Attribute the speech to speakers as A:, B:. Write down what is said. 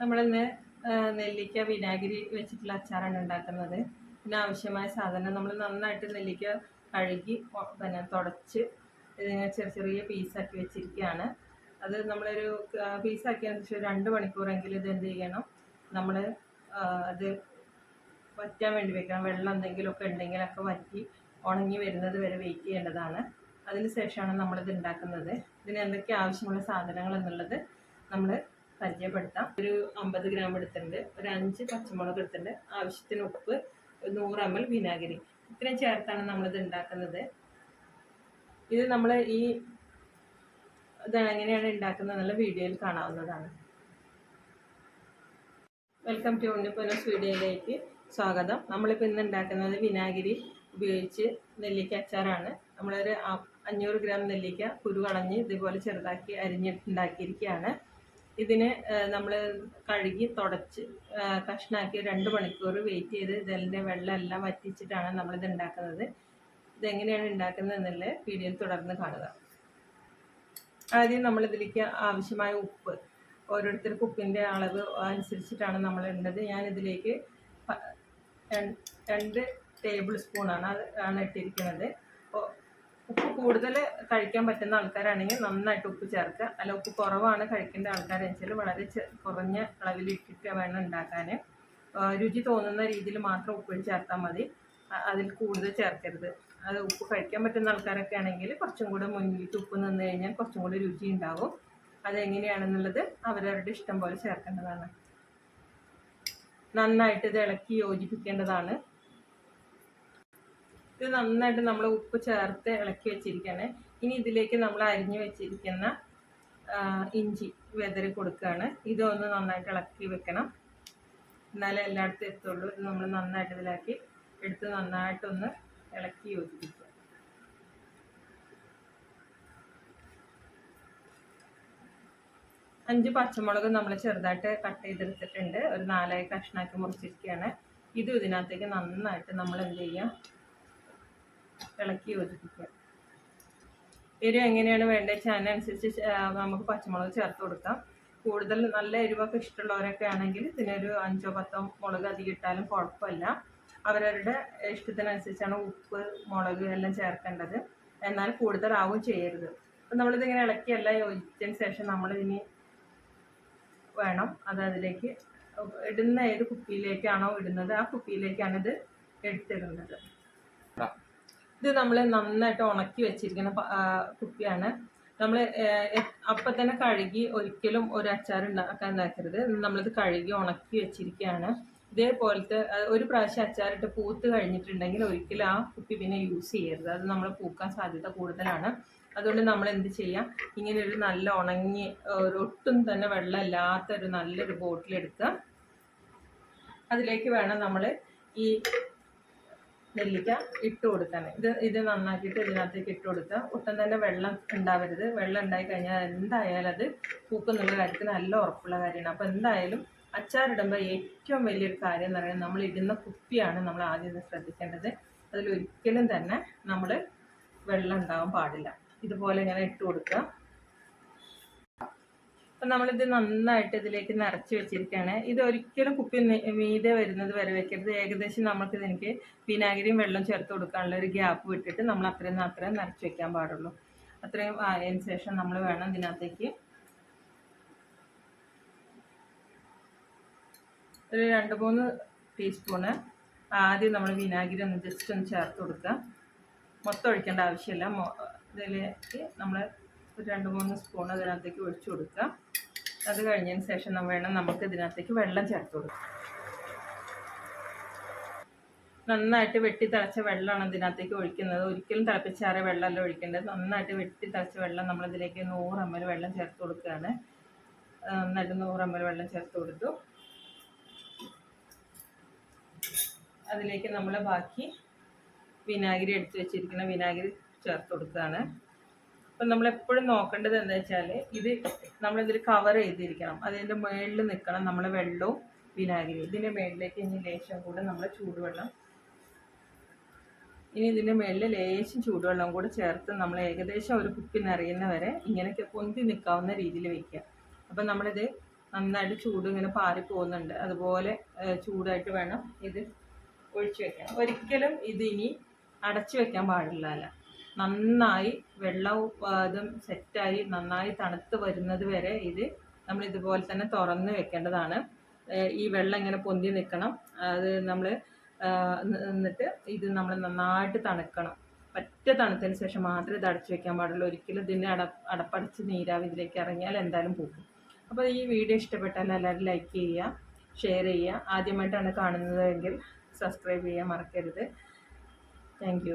A: നമ്മളിന്ന് നെല്ലിക്ക വിനാഗിരി വെച്ചിട്ടുള്ള അച്ചാറാണ് ഉണ്ടാക്കുന്നത്. പിന്നെ ആവശ്യമായ സാധനം നമ്മൾ നന്നായിട്ട് നെല്ലിക്ക കഴുകി പിന്നെ തുടച്ച് ഇതിനെ ചെറിയ ചെറിയ പീസാക്കി വെച്ചിരിക്കുകയാണ് അത് നമ്മളൊരു പീസാക്കിയതിന് ശേഷം രണ്ട് മണിക്കൂറെങ്കിലും ഇത് എന്ത് ചെയ്യണം? നമ്മൾ അത് വറ്റാൻ വേണ്ടി വെക്കണം. വെള്ളം എന്തെങ്കിലുമൊക്കെ ഉണ്ടെങ്കിലൊക്കെ വറ്റി ഉണങ്ങി വരുന്നത് വരെ വെയിറ്റ് ചെയ്യേണ്ടതാണ്. അതിന് ശേഷമാണ് നമ്മളിത് ഉണ്ടാക്കുന്നത്. ഇതിന് എന്തൊക്കെ ആവശ്യമുള്ള സാധനങ്ങൾ എന്നുള്ളത് നമ്മൾ പരിചയപ്പെടുത്താം. ഒരു അമ്പത് ഗ്രാം എടുത്തിട്ടുണ്ട്. ഒരു അഞ്ച് പച്ചമുളക് എടുത്തിട്ടുണ്ട്. ആവശ്യത്തിന് ഉപ്പ് നൂറ് എം എൽ വിനാഗിരി. ഇത്രയും ചേർത്താണ് നമ്മളിത് ഉണ്ടാക്കുന്നത്. ഇത് നമ്മൾ ഈ ഇത് എങ്ങനെയാണ് ഉണ്ടാക്കുന്നത് എന്നുള്ള വീഡിയോയിൽ കാണാവുന്നതാണ്. വെൽക്കം ടു ഉണ്ണിപ്പനസ് വീഡിയോയിലേക്ക് സ്വാഗതം. നമ്മളിപ്പോൾ ഇന്ന് ഉണ്ടാക്കുന്നത് വിനാഗിരി ഉപയോഗിച്ച് നെല്ലിക്ക അച്ചാറാണ്. നമ്മളൊരു അഞ്ഞൂറ് ഗ്രാം നെല്ലിക്ക കുരു കളഞ്ഞ് ഇതുപോലെ ചെറുതാക്കി അരിഞ്ഞിട്ടുണ്ടാക്കിയിരിക്കുകയാണ് ഇതിന് നമ്മൾ കഴുകി തുടച്ച് കഷ്ണാക്കി രണ്ട് മണിക്കൂർ വെയിറ്റ് ചെയ്ത് ഇതിന്റെ വെള്ളം എല്ലാം വറ്റിച്ചിട്ടാണ് നമ്മളിത് ഉണ്ടാക്കുന്നത്. ഇതെങ്ങനെയാണ് ഉണ്ടാക്കുന്നത് എന്നുള്ള വീഡിയോയിൽ തുടർന്ന് കാണുക. ആദ്യം നമ്മൾ ഇതിലേക്ക് ആവശ്യമായ ഉപ്പ് ഓരോരുത്തർക്ക് ഉപ്പിന്റെ അളവ് അനുസരിച്ചിട്ടാണ് നമ്മൾ ഇതിലേക്ക് പ- രണ്ട് ടേബിൾ സ്പൂണാണ് ആണ് ഇട്ടിരിക്കുന്നത്. ഉപ്പ് കൂടുതൽ കഴിക്കാൻ പറ്റുന്ന ആൾക്കാരാണെങ്കിൽ നന്നായിട്ട് ഉപ്പ് ചേർക്കുക. അല്ല ഉപ്പ് കുറവാണ് കഴിക്കേണ്ട ആൾക്കാരെന്ന് വെച്ചാൽ വളരെ കുറഞ്ഞ അളവിൽ ഇട്ടിട്ട് വേണം ഉണ്ടാക്കാൻ. രുചി തോന്നുന്ന രീതിയിൽ മാത്രം ഉപ്പ് ചേർത്താൽ മതി. അതിൽ കൂടുതൽ ചേർക്കരുത്. അത് ഉപ്പ് കഴിക്കാൻ പറ്റുന്ന ആൾക്കാരൊക്കെ ആണെങ്കിൽ കുറച്ചും കൂടെ മുന്നിട്ട് ഉപ്പ് നിന്ന് കഴിഞ്ഞാൽ കുറച്ചും കൂടെ രുചി ഉണ്ടാവും. അതെങ്ങനെയാണെന്നുള്ളത് അവരവരുടെ ഇഷ്ടം പോലെ ചേർക്കേണ്ടതാണ്. നന്നായിട്ട് ഇത് ഇളക്കി യോജിപ്പിക്കേണ്ടതാണ്. ഇത് നന്നായിട്ട് നമ്മൾ ഉപ്പ് ചേർത്ത് ഇളക്കി വെച്ചിരിക്കുകയാണ് ഇനി ഇതിലേക്ക് നമ്മൾ അരിഞ്ഞു വെച്ചിരിക്കുന്ന ഇഞ്ചി വെതറി കൊടുക്കുകയാണ് ഇതൊന്ന് നന്നായിട്ട് ഇളക്കി വെക്കണം. എന്നാലേ എല്ലായിടത്തും എത്തുള്ളൂ. ഇത് നമ്മൾ നന്നായിട്ട് ഇതിലാക്കി എടുത്ത് നന്നായിട്ടൊന്ന് ഇളക്കി യോജിപ്പിക്കുക. അഞ്ച് പച്ചമുളക് നമ്മൾ ചെറുതായിട്ട് കട്ട് ചെയ്തെടുത്തിട്ടുണ്ട്. ഒരു നാലായി കഷ്ണാക്കി മുറിച്ചിരിക്കുകയാണ്. ഇതും ഇതിനകത്തേക്ക് നന്നായിട്ട് നമ്മൾ എന്ത് ചെയ്യുക ഇളക്കി യോജിപ്പിക്കുക. എരിവ് എങ്ങനെയാണ് വേണ്ടത് അതിനനുസരിച്ച് നമുക്ക് പച്ചമുളക് ചേർത്ത് കൊടുക്കാം. കൂടുതൽ നല്ല എരിവൊക്കെ ഇഷ്ടമുള്ളവരൊക്കെ ആണെങ്കിൽ ഇതിനൊരു അഞ്ചോ പത്തോ മുളക് അധികം ഇട്ടാലും കുഴപ്പമില്ല. അവരവരുടെ ഇഷ്ടത്തിനനുസരിച്ചാണ് ഉപ്പ് മുളക് എല്ലാം ചേർക്കേണ്ടത്. എന്നാൽ കൂടുതലാവും ചെയ്യരുത്. അപ്പം നമ്മളിതിങ്ങനെ ഇളക്കിയല്ല യോജിച്ചതിന് ശേഷം നമ്മളിതിന് വേണം അത് അതിലേക്ക് ഇടുന്ന ഏത് കുപ്പിയിലേക്കാണോ ഇടുന്നത് ആ കുപ്പിയിലേക്കാണ് ഇത് എടുത്തിടുന്നത് ഇത് നമ്മൾ നന്നായിട്ട് ഉണക്കി വെച്ചിരിക്കുന്ന കുപ്പിയാണ്. നമ്മൾ അപ്പം തന്നെ കഴുകി ഒരിക്കലും ഒരു അച്ചാർ ഉണ്ടാക്കാൻ നോക്കരുത് നമ്മളിത് കഴുകി ഉണക്കി വെച്ചിരിക്കുകയാണ്. ഇതേപോലത്തെ ഒരു പ്രാവശ്യം അച്ചാറിട്ട് പൂത്ത് കഴിഞ്ഞിട്ടുണ്ടെങ്കിൽ ഒരിക്കലും ആ കുപ്പി പിന്നെ യൂസ് ചെയ്യരുത്. അത് നമ്മൾ പൂക്കാൻ സാധ്യത കൂടുതലാണ്. അതുകൊണ്ട് നമ്മൾ എന്ത് ചെയ്യാം? ഇങ്ങനെ ഒരു നല്ല ഉണങ്ങി ഒരു ഒട്ടും തന്നെ വെള്ളമില്ലാത്ത ഒരു നല്ലൊരു ബോട്ടിൽ എടുക്കുക അതിലേക്ക് വേണം നമ്മൾ ഈ നെല്ലിക്ക ഇട്ട് കൊടുക്കണം ഇത് ഇത് നന്നാക്കിയിട്ട് ഇതിനകത്തേക്ക് ഇട്ട് കൊടുക്കുക ഒട്ടും തന്നെ വെള്ളം ഉണ്ടാവരുത്. വെള്ളം ഉണ്ടായി കഴിഞ്ഞാൽ എന്തായാലും അത് പൂക്കുന്നുള്ള കാര്യത്തിൽ നല്ല ഉറപ്പുള്ള കാര്യമാണ്. അപ്പോൾ എന്തായാലും അച്ചാറിടുമ്പോൾ ഏറ്റവും വലിയൊരു കാര്യം എന്ന് പറയുന്നത് നമ്മൾ ഇടുന്ന കുപ്പിയാണ് നമ്മൾ ആദ്യം ശ്രദ്ധിക്കേണ്ടത്. അതിലൊരിക്കലും തന്നെ നമ്മൾ വെള്ളം ഉണ്ടാവാൻ പാടില്ല. ഇതുപോലെ ഇങ്ങനെ ഇട്ട് കൊടുക്കുക. അപ്പം നമ്മളിത് നന്നായിട്ട് ഇതിലേക്ക് നിറച്ച് വെച്ചിരിക്കുകയാണ്. ഇത് ഒരിക്കലും കുപ്പി മീതെ വരുന്നത് വരെ വെക്കരുത്. ഏകദേശം നമുക്ക് ഇതിലേക്ക് വിനാഗിരിയും വെള്ളം ചേർത്ത് കൊടുക്കാനുള്ള ഒരു ഗ്യാപ്പ് വിട്ടിട്ട് നമ്മൾ അത്രയും അത്രയും നിറച്ച് വെക്കാൻ പാടുള്ളൂ. അത്രയും ആയതിനു ശേഷം നമ്മൾ വേണം ഇതിനകത്തേക്ക് ഒരു രണ്ട് മൂന്ന് ടീസ്പൂണ് ആദ്യം നമ്മൾ വിനാഗിരി ഒന്ന് ജസ്റ്റ് ഒന്ന് ചേർത്ത് കൊടുക്കുക. മൊത്തം ഒഴിക്കേണ്ട ആവശ്യമില്ല. ഇതിലേക്ക് നമ്മൾ ഒരു രണ്ട് മൂന്ന് സ്പൂൺ അതിനകത്തേക്ക് ഒഴിച്ചു കൊടുക്കുക. അത് കഴിഞ്ഞതിന് ശേഷം നമ്മൾ വേണം നമുക്ക് ഇതിനകത്തേക്ക് വെള്ളം ചേർത്ത് കൊടുക്കാം നന്നായിട്ട് വെട്ടി തിളച്ച വെള്ളമാണ് ഇതിനകത്തേക്ക് ഒഴിക്കുന്നത്. ഒരിക്കലും തിളപ്പിച്ചാറിയ വെള്ളമല്ല ഒഴിക്കേണ്ടത്. നന്നായിട്ട് വെട്ടി തിളച്ച വെള്ളം നമ്മളിതിലേക്ക് നൂറ് എം എൽ വെള്ളം ചേർത്ത് കൊടുക്കുകയാണ്. നന്നായിട്ട് നൂറ് എം എൽ വെള്ളം ചേർത്ത് കൊടുത്തു. അതിലേക്ക് നമ്മൾ ബാക്കി വിനാഗിരി എടുത്ത് വെച്ചിരിക്കുന്ന വിനാഗിരി ചേർത്ത് കൊടുക്കുകയാണ്. അപ്പം നമ്മൾ എപ്പോഴും നോക്കേണ്ടത് എന്താ വെച്ചാൽ ഇത് നമ്മൾ നമ്മളിതിൽ കവർ ചെയ്തിരിക്കണം അതിന്റെ മുകളിൽ നിൽക്കണം നമ്മൾ വെള്ളവും വിനാഗിരി ഇതിന്റെ മുകളിലേക്ക് ഇനി ലേശം കൂടെ നമ്മൾ ചൂടുവെള്ളം. ഇനി ഇതിന്റെ മുകളിൽ ലേശം ചൂടുവെള്ളം കൂടെ ചേർത്ത് നമ്മൾ ഏകദേശം ഒരു കുപ്പി നിറയുന്ന വരെ ഇങ്ങനെയൊക്കെ പൊന്തി നിൽക്കാവുന്ന രീതിയിൽ വയ്ക്കുക അപ്പം നമ്മളിത് നന്നായിട്ട് ചൂട് ഇങ്ങനെ പാറി പോകുന്നുണ്ട്. അതുപോലെ ചൂടായിട്ട് വേണം ഇത് ഒഴിച്ചു വെക്കാം ഒരിക്കലും ഇതിനി അടച്ചു വെക്കാൻ പാടില്ല നന്നായി വെള്ളവും ഇതും സെറ്റായി നന്നായി തണുത്ത് വരുന്നത് വരെ ഇത് നമ്മൾ ഇതുപോലെ തന്നെ തുറന്ന് വെക്കേണ്ടതാണ്. ഈ വെള്ളം ഇങ്ങനെ പൊന്തി നിൽക്കണം. അത് നമ്മൾ എന്നിട്ട് ഇത് നമ്മൾ നന്നായിട്ട് തണുക്കണം. പറ്റ തണുത്തതിന് ശേഷം മാത്രമേ ഇത് അടച്ചു വെക്കാൻ പാടുള്ളൂ. ഒരിക്കലും ഇതിന്റെ അട അടപ്പടച്ച് നീരാവി ഇതിലേക്ക് ഇറങ്ങിയാൽ എന്തായാലും പോകും. അപ്പോൾ ഈ വീഡിയോ ഇഷ്ടപ്പെട്ടാൽ എല്ലാവരും ലൈക്ക് ചെയ്യുക ഷെയർ ചെയ്യുക. ആദ്യമായിട്ടാണ് കാണുന്നതെങ്കിൽ സബ്സ്ക്രൈബ് ചെയ്യാൻ മറക്കരുത്. താങ്ക്